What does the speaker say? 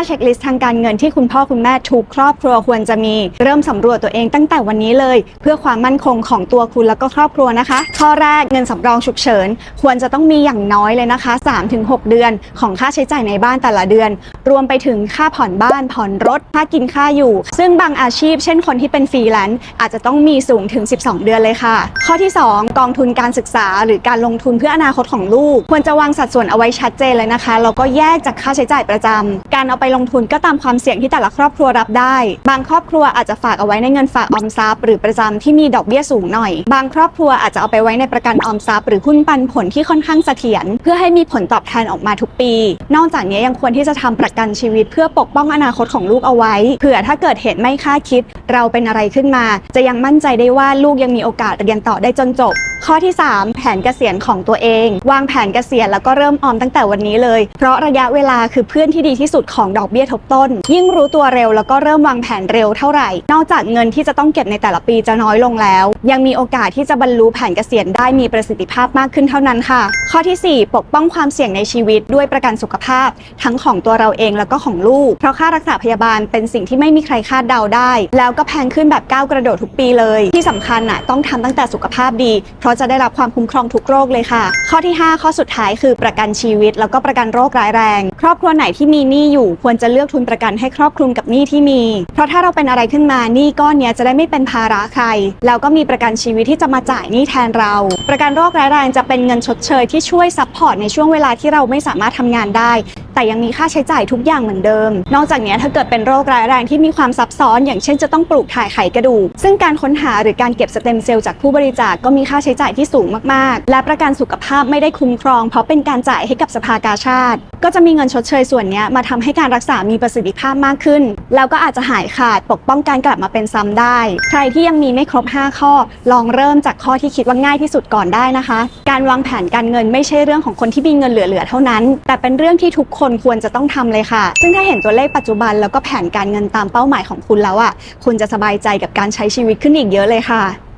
5 เช็คลิสต์ทางการเงินที่คุณพ่อคุณแม่ทุกครอบครัวควรจะมี เริ่มสำรวจตัวเองตั้งแต่วันนี้เลย เพื่อความมั่นคงของตัวคุณแล้วก็ครอบครัวนะคะ ข้อแรกเงินสำรองฉุกเฉิน ควรจะต้องมีอย่างน้อยเลยนะคะ 3-6 เดือนของค่าใช้จ่ายในบ้านแต่ละเดือน รวมไปถึงค่าผ่อนบ้านผ่อนรถค่ากินค่าอยู่ ซึ่งบางอาชีพ เช่นคนที่เป็นฟรีแลนซ์อาจจะต้องมีสูงถึง 12 เดือนเลยค่ะ ข้อที่ 2 กองทุนการศึกษา หรือการลงทุนเพื่ออนาคตของลูก ควรจะวางสัดส่วนเอาไว้ชัดเจนเลยนะคะแล้วก็แยกจากค่าใช้จ่ายประจำการเอาไปลงทุนก็ตามความเสี่ยงที่แต่ละครอบครัวรับได้ บางครอบครัวอาจจะฝากเอาไว้ในเงินฝากออมทรัพย์หรือประจำที่มีดอกเบี้ยสูงหน่อย บางครอบครัวอาจจะเอาไปไว้ในประกันออมทรัพย์หรือหุ้นปันผลที่ค่อนข้างเสถียรเพื่อให้มีผลตอบแทนออกมาทุกปี นอกจากนี้ยังควรที่จะทำประกันชีวิต เพื่อปกป้องอนาคตของลูกเอาไว้เผื่อถ้าเกิดเหตุไม่คาดคิด เราเป็นอะไรขึ้นมา จะยังมั่นใจได้ว่าลูกยังมีโอกาสเรียนต่อได้จนจบ ข้อที่ 3 แผนเกษียณของตัวเอง วางแผนเกษียณแล้วก็เริ่มออมตั้งแต่วันนี้เลย เพราะระยะเวลาคือเพื่อนที่ดีที่สุดของดอกเบี้ยทบต้น ยิ่งรู้ตัวเร็วแล้วก็เริ่มวางแผนเร็วเท่าไหร่ นอกจากเงินที่จะต้องเก็บในแต่ละปีจะน้อยลงแล้ว ยังมีโอกาสที่จะบรรลุแผนเกษียณได้มีประสิทธิภาพมากขึ้นเท่านั้นค่ะ ข้อทีสี่4 ปกป้องความเสี่ยงในชีวิตด้วยประกันสุขภาพ ทั้งของตัวเราเองแล้วก็ของลูก เพราะค่ารักษาพยาบาลเป็นสิ่งที่ไม่มีใครคาดเดาได้ แล้วก็แพงขึ้นแบบก้าวกระโดดทุกปีเลย ที่สำคัญน่ะต้องทำตั้งแต่สุขภาพดี เพราะจะได้รับความคุ้มครองทุกโรคเลยค่ะ ข้อที่ 5 ข้อสุดท้ายคือประกันชีวิต แล้วก็ประกันโรคร้ายแรง ครอบครัวไหนที่มีหนี้อยู่ควรรจะเลือกทุนประกันให้ครอบคลุมกับหนี้ที่มี เพราะถ้าเราเป็นอะไรขึ้นมาหนี้ก้อนนี้จะได้ไม่เป็นภาระใคร แล้วก็มีประกันชีวิตที่จะมาจ่ายหนี้แทนเรา ประกันโรคร้ายแรงจะเป็นเงินชดเชยที่ช่วยซัพพอร์ตในช่วงเวลาที่เราไม่สามารถทำงานได้ แต่ยังมีค่าใช้จ่ายทุกอย่างเหมือนเดิม นอกจากนี้ถ้าเกิดเป็นโรคร้ายแรงที่มีความซับซ้อน อย่างเช่นจะต้องปลูกถ่ายไขกระดูก ซึ่งการค้นหาหรือการเก็บสเต็มเซลล์จากผู้บริจาคก็มีค่าใช้จ่ายที่สูงมากๆ และประกันสุขภาพไม่ได้คุ้มครอง เพราะเป็นการจ่ายให้กับสภากาชาติ ก็จะมีเงินชดเชยส่วนนี้มาทำให้การรักษามีประสิทธิภาพมากขึ้น แล้วก็อาจจะหายขาดปกป้องการกลับมาเป็นซ้ำได้ ใครที่ยังมีไม่ครบ 5 ข้อ ลองเริ่มจากข้อที่คิดว่าง่ายที่สุดก่อนได้นะคะ การวางแผนการเงินไม่ใช่เรื่องของคนที่มีเงินเหลือๆเท่านั้น แต่เป็นเรื่องที่ทุกคนควรจะต้องทำเลยค่ะ ซึ่งถ้าเห็นตัวเลขปัจจุบันแล้วก็แผนการเงินตามเป้าหมายของคุณแล้วอะคุณจะสบายใจกับการใช้ชีวิตขึ้นอีกเยอะเลยค่ะ